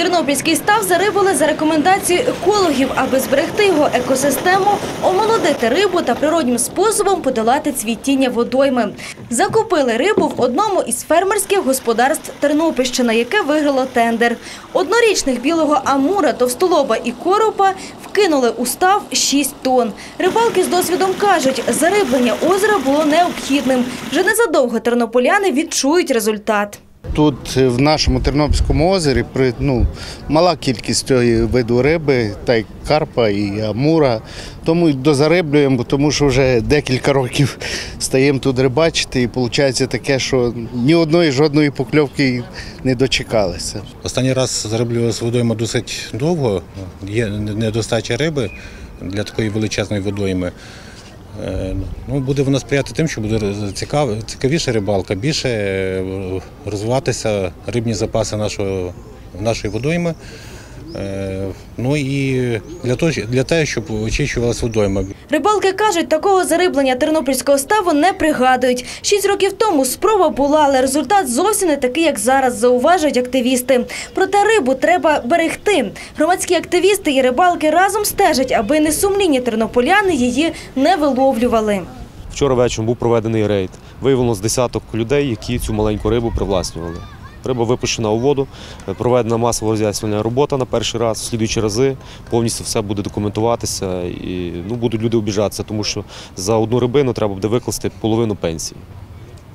Тернопільський став зарибали за рекомендацією екологів, аби зберегти його екосистему, омолодити рибу та природнім способом подолати цвітіння водойми. Закупили рибу в одному із фермерських господарств Тернопільщина, яке виграло тендер. Однорічних білого амура, товстолоба і коропа вкинули у став 6 тонн. Рибалки з досвідом кажуть, зариблення озера було необхідним. Вже незадовго тернополяни відчують результат. Тут е, в нашому Тернопільському озері ну, мала кількість цього виду риби, та й карпа, і амура. Тому й дозариблюємо, тому що вже декілька років стаємо тут рибачити, і виходить таке, що ні одної жодної покльовки не дочекалися. Останній раз зароблювалася водойма досить довго. Є недостача риби для такої величезної водойми. Е, Ну, буде вона сприяти тим, що буде цікав, цікавіша рибалка, більше е, розвиватися рибні запаси нашого, нашої водойми. Е, Ну і для того, для того, щоб очищувалася водойма. Рибалки кажуть, такого зариблення тернопільського ставу не пригадують. Шість років тому спроба була, але результат зовсім не такий, як зараз, зауважують активісти. Проте рибу треба берегти. Громадські активісти і рибалки разом стежать, аби несумлінні тернополяни її не виловлювали. Вчора вечором був проведений рейд. Виявлено з десяток людей, які цю маленьку рибу привласнювали. Риба випущена у воду, е, проведена масова роз'яснювальна робота на перший раз, в слідуючі рази повністю все буде документуватися і ну, будуть люди обіжатися, тому що за одну рибину треба буде викласти половину пенсії.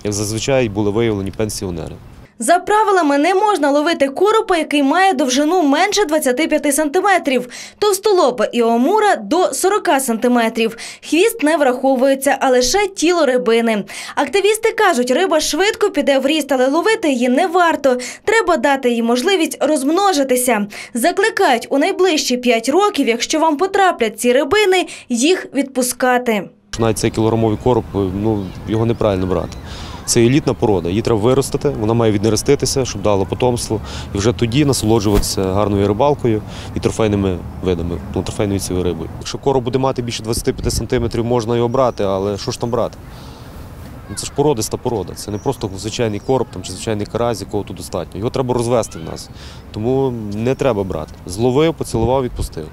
Як зазвичай були виявлені пенсіонери. За правилами не можна ловити коропа, який має довжину менше 25 сантиметрів, товстолоба і омура до 40 сантиметрів. Хвіст не враховується, а лише тіло рибини. Активісти кажуть, риба швидко піде в ріст, але ловити її не варто. Треба дати їй можливість розмножитися. Закликають у найближчі 5 років, якщо вам потраплять ці рибини, їх відпускати. Навіть цей кілограмовий короб, ну, його неправильно брати. Це елітна порода, її треба виростити, вона має віднереститися, щоб дала потомство, і вже тоді насолоджуватися гарною рибалкою і трофейними видами, ну, трофейною цією рибою. Якщо короб буде мати більше 25 сантиметрів, можна його брати, але що ж там брати? Ну, Це ж породиста порода, це не просто звичайний короб там, чи звичайний карась, якого тут достатньо. Його треба розвести в нас. Тому не треба брати. Зловив, поцілував, відпустив.